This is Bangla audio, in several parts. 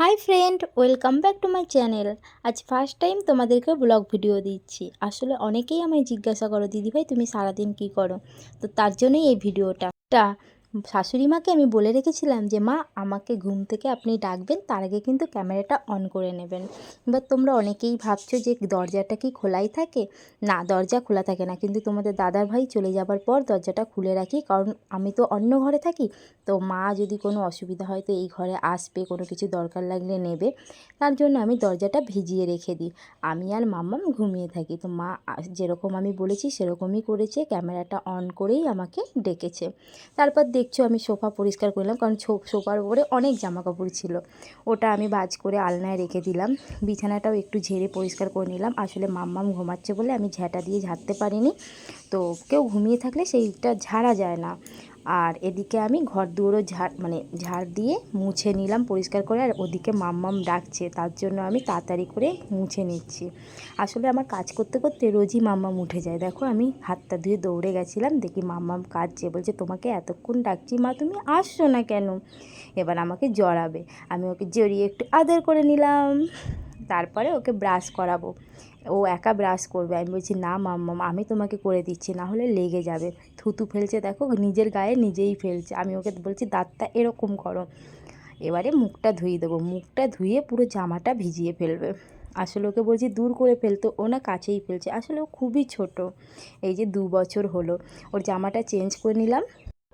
Hi friend welcome back to my channel আজ ফার্স্ট টাইম তোমাদেরকে ব্লগ ভিডিও দিচ্ছি। আসলে অনেকেই আমায় জিজ্ঞাসা করো, দিদিভাই, তুমি সারাদিন কী করো? তো তার জন্যই এই ভিডিওটা শাশুড়ি মাকে আমি বলে রেখেছিলাম যে, মা, আমাকে ঘুম থেকে আপনি ডাকবেন, তার আগে কিন্তু ক্যামেরাটা অন করে নেবেন। এবার তোমরা অনেকেই ভাবছ যে, দরজাটা কি খোলাই থাকে? না, দরজা খোলা থাকে না। কিন্তু তোমাদের দাদার ভাই চলে যাবার পর দরজাটা খুলে রাখি। কারণ আমি তো অন্য ঘরে থাকি। তো মা যদি কোনো অসুবিধা হয়, তো এই ঘরে আসবে, কোনো কিছু দরকার লাগলে নেবে। তার জন্য আমি দরজাটা ভিজিয়ে রেখে দিই। আমি আর মাম্মাম ঘুমিয়ে থাকি। তো মা যেরকম আমি বলেছি, সেরকমই করেছে। ক্যামেরাটা অন করেই আমাকে ডেকেছে। তারপর দেখছ আমি সোফা পরিষ্কার করলাম কারণ সোফার উপরে অনেক জামা কাপড় ছিল। ওটা আমি বাজ করে আলনায় রেখে দিলাম। বিছানাটাও একটু ঝেড়ে পরিষ্কার করে নিলাম। আসলে মাম্মাম ঘুমাচ্ছে বলে আমি ঝ্যাঁটা দিয়ে ঝাড়তে পারিনি। তো কেউ ঘুমিয়ে থাকলে সেইটা ঝাড়া যায় না। আর এদিকে আমি ঘর দুয়ারও ঝাড় মানে ঝাড় দিয়ে মুছে নিলাম পরিষ্কার করে, আর ওদিকে মাম্মাম ডাকছে, তার জন্য আমি তাড়াতাড়ি করে মুছে নিচ্ছি। আসলে আমার কাজ করতে করতে রোজই মাম্মাম উঠে যায়। দেখো আমি হাতটা ধুয়ে দৌড়ে গেছিলাম, দেখি মাম্মাম কাঁদছে, বলছে, তোমাকে এতক্ষণ ডাকছি মা, তুমি আসছো না কেন? এবার আমাকে জড়াবে। আমি ওকে জড়িয়ে একটু আদর করে নিলাম। তারপরে ওকে ব্রাশ করাবো। ও একা ব্রাশ করবে। আমি বলছি, না মাম্মাম আমি তোমাকে করে দিচ্ছি, না হলে লেগে যাবে। থুতু ফেলছে, দেখো, নিজের গায়ে নিজেই ফেলছে। আমি ওকে বলছি, দাঁতটা এরকম করো। এবারে মুখটা ধুয়ে দেবো। মুখটা ধুয়ে পুরো জামাটা ভিজিয়ে ফেলবে। আসলে ওকে বলছি, দূর করে ফেলতো ও না কাছেই ফেলছে। আসলে ও খুবই ছোট। এই যে দু বছর হলো। ওর জামাটা চেঞ্জ করে নিলাম।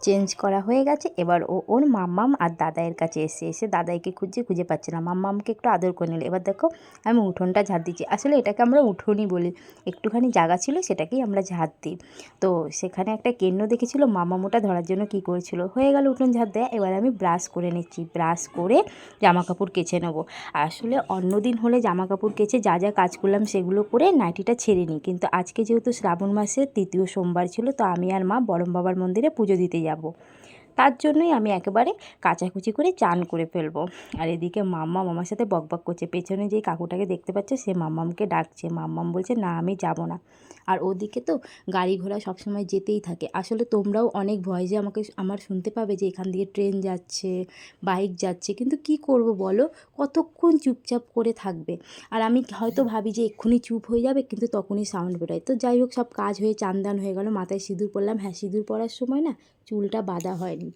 চেঞ্জ করা হয়ে গেছে। এবার ও, ওর মাম্মাম আর দাদাইয়ের কাছে এসে এসে দাদাইকে খুঁজে খুঁজে পাচ্ছে না। মাম্মামকে একটু আদর করে নিল। এবার দেখো, আমি উঠোনটা ঝাড় দিচ্ছি। আসলে এটাকে আমরা উঠোনই বলি। একটুখানি জায়গা ছিল, সেটাকেই আমরা ঝাড় দিই। তো সেখানে একটা কেন্ন দেখেছিল। মামামোটা ধরার জন্য কি করেছিল? হয়ে গেল উঠোন ঝাড় দেয়। এবার আমি ব্রাশ করে নিচ্ছি। ব্রাশ করে জামা কাপড় কেচে নেব। আসলে অন্য দিন হলে জামা কাপড় কেচে যা যা কাজ করলাম সেগুলো করে নাইটিটা ছেড়ে নিই। কিন্তু আজকে যেহেতু শ্রাবণ মাসের তৃতীয় সোমবার ছিল, তো আমি আর মা বরম বাবার মন্দিরে পুজো দিতে যাব। তার জন্যই আমি একেবারে কাচাকুচি করে চান করে ফেলব। আর এদিকে মাম্মা মামার সাথে বকবক করছে। পেছনে যেই কাকুটাকে দেখতে পাচ্ছে, সে মাম্মামকে ডাকছে। মাম্মাম বলছে, না, আমি যাব না। আর ওদিকে তো গাড়ি ঘোড়া সবসময় যেতেই থাকে। আসলে তোমরাও অনেক ভয়েসে আমাকে আমার শুনতে পাবে যে এখান দিয়ে ট্রেন যাচ্ছে, বাইক যাচ্ছে। কিন্তু কি করব বলো? কতক্ষণ চুপচাপ করে থাকবে? আর আমি হয়তো ভাবি যে এক্ষুনি চুপ হয়ে যাবে, কিন্তু তখনই সাউন্ড বেরোয়। তো যাই হোক, সব কাজ হয়ে, চান্দান হয়ে গেল। মাথায় সিঁদুর পরলাম হ্যাঁ সিঁদুর পরার সময় না চুলটা বাঁধা হয়নি।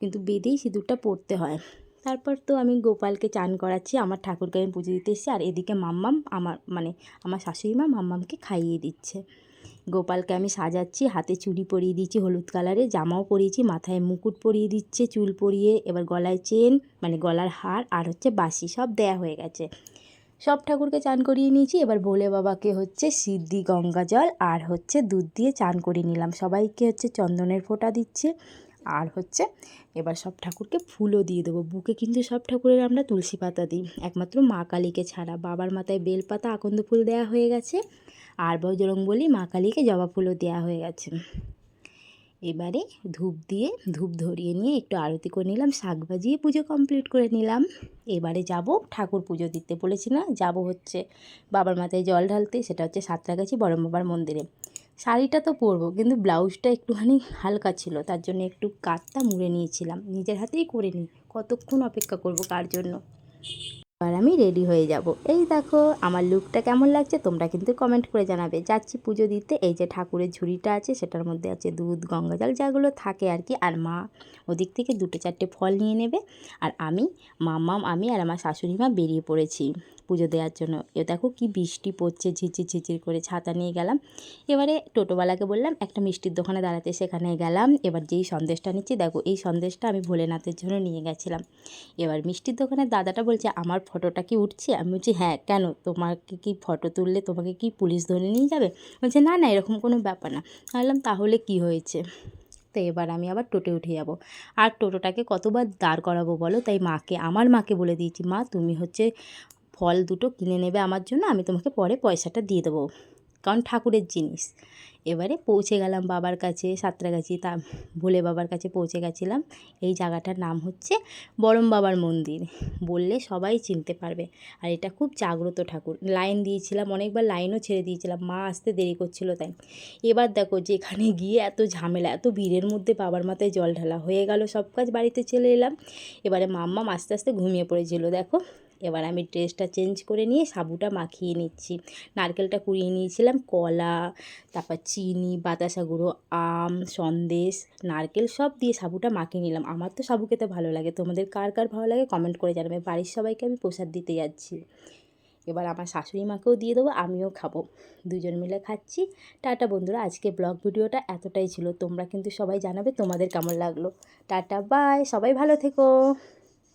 কিন্তু বেঁধেই সিঁদুরটা পরতে হয়। তারপর তো আমি গোপালকে চান করাচ্ছি, আমার ঠাকুরকে আমি পুজো দিতে এসেছি, আর এদিকে মাম্মাম আমার মানে আমার শাশুড়ি মা মাম্মামকে খাইয়ে দিচ্ছে। গোপালকে আমি সাজাচ্ছি, হাতে চুড়ি পরিয়ে দিচ্ছি হলুদ কালারের জামাও পরিয়েছি, মাথায় মুকুট পরিয়ে দিচ্ছে, চুল পরিয়ে, এবার গলায় চেন মানে গলার হার, আর হচ্ছে বাসি সব দেয়া হয়ে গেছে। সব ঠাকুরকে চান করিয়ে নিয়েছি। এবার ভোলে বাবাকে হচ্ছে সিদ্ধি, গঙ্গা জল আর হচ্ছে দুধ দিয়ে চান করিয়ে নিলাম। সবাইকে হচ্ছে চন্দনের ফোঁটা দিচ্ছে আর হচ্ছে এবার সব ঠাকুরকে ফুলও দিয়ে দেবো। বুকে কিন্তু সব ঠাকুরের আমরা তুলসী পাতা দিই। একমাত্র মা কালীকে ছাড়া। বাবার মাথায় বেলপাতা, আকন্দ ফুল দেওয়া হয়ে গেছে। আর বজরং বলি মা কালীকে জবা ফুলও দেওয়া হয়ে গেছে। এবারে ধূপ দিয়ে, ধূপ ধরিয়ে নিয়ে একটু আরতি করে নিলাম, শাক বাজিয়ে পুজো কমপ্লিট করে নিলাম। এবারে যাব ঠাকুর পুজো দিতে বলেছি না যাব হচ্ছে বাবার মাথায় জল ঢালতে, সেটা হচ্ছে সাঁতরাগাছি বড় বাবার মন্দিরে। শাড়িটা তো পরবো, কিন্তু ব্লাউজটা একটুখানি হালকা ছিল, তার জন্য একটু কাটটা মুড়ে নিয়েছিলাম, নিজের হাতেই করে নিই কতক্ষণ অপেক্ষা করব কার জন্য? এবার আমি রেডি হয়ে যাব। এই দেখো, আমার লুকটা কেমন লাগছে তোমরা কিন্তু কমেন্ট করে জানাবে। যাচ্ছি পুজো দিতে, এই যে ঠাকুরের ঝুড়িটা আছে, সেটার মধ্যে আছে দুধ, গঙ্গা জল, যাগুলো থাকে আর কি। আর মা ওদিক থেকে দুটো চারটে ফল নিয়ে নেবে। আর আমি, মাম্মাম, আমি আর আমার শাশুড়ি মা বেরিয়ে পড়েছি পুজো দেওয়ার জন্য। এ দেখো কি বৃষ্টি পড়ছে ঝিঁচির ঝিঁচির করে ছাতা নিয়ে গেলাম। এবারে টোটোওয়ালাকে বললাম, একটা মিষ্টির দোকানে দাঁড়াতে সেখানে গেলাম। এবার যেই সন্দেশটা নিচ্ছি, দেখো এই সন্দেশটা আমি ভোলেনাথের জন্য নিয়ে গেছিলাম। এবার মিষ্টির দোকানের দাদাটা বলছে, আমার ফটোটা কি উঠছে? আমি বলছি হ্যাঁ কেন? তোমাকে কি ফটো তুললে তোমাকে কি পুলিশ ধরে নিয়ে যাবে? বলছে, না না, এরকম কোনো ব্যাপার না। বললাম, তাহলে কি হয়েছে? তো এবার আমি আবার টোটে উঠে যাব। আর টোটোটাকে কতবার দাঁড় করাবো বলো? তাই মাকে, আমার মাকে বলে দিয়েছি, মা, তুমি হচ্ছে ফল দুটো কিনে নেবে আমার জন্য, আমি তোমাকে পরে পয়সাটা দিয়ে দেবো। কারণ ঠাকুরের জিনিস। এবারে পৌঁছে গেলাম বাবার কাছে সাঁতরাগাছি তা ভোলে বাবার কাছে পৌঁছে গেছিলাম। এই জায়গাটার নাম হচ্ছে বরম বাবার মন্দির। বললে সবাই চিনতে পারবে। আর এটা খুব জাগ্রত ঠাকুর। লাইন দিয়েছিলাম, অনেকবার লাইনও ছেড়ে দিয়েছিলাম। মা আসতে দেরি করছিল তাই। এবার দেখো যেখানে গিয়ে এত ঝামেলা, এত ভিড়ের মধ্যে বাবার মাথায় জল ঢালা হয়ে গেল সব কাজ। বাড়িতে চলে এলাম। এবারে মাম্মা আস্তে আস্তে ঘুমিয়ে পড়েছিল। দেখো এবার আমি ড্রেসটা চেঞ্জ করে নিয়ে সাবুটা মাখিয়ে নিচ্ছি। নারকেলটা কুড়িয়ে নিয়েছিলাম, কলা, তারপর চিনি, বাতাসা গুঁড়ো, আম, সন্দেশ, নারকেল সব দিয়ে সাবুটা মাখিয়ে নিলাম। আমার তো সাবু খেতে ভালো লাগে। তোমাদের কার কার ভালো লাগে কমেন্ট করে জানাবে। বাড়ির সবাইকে আমি প্রসাদ দিতে যাচ্ছি। এবার আমার শাশুড়ি মাকেও দিয়ে দেবো, আমিও খাব। দুজন মিলে খাচ্ছি। টাটা বন্ধুরা আজকে ব্লগ ভিডিওটা এতটাই ছিল। তোমরা কিন্তু সবাই জানাবে তোমাদের কেমন লাগল। Tata, bye. সবাই ভালো থেকো।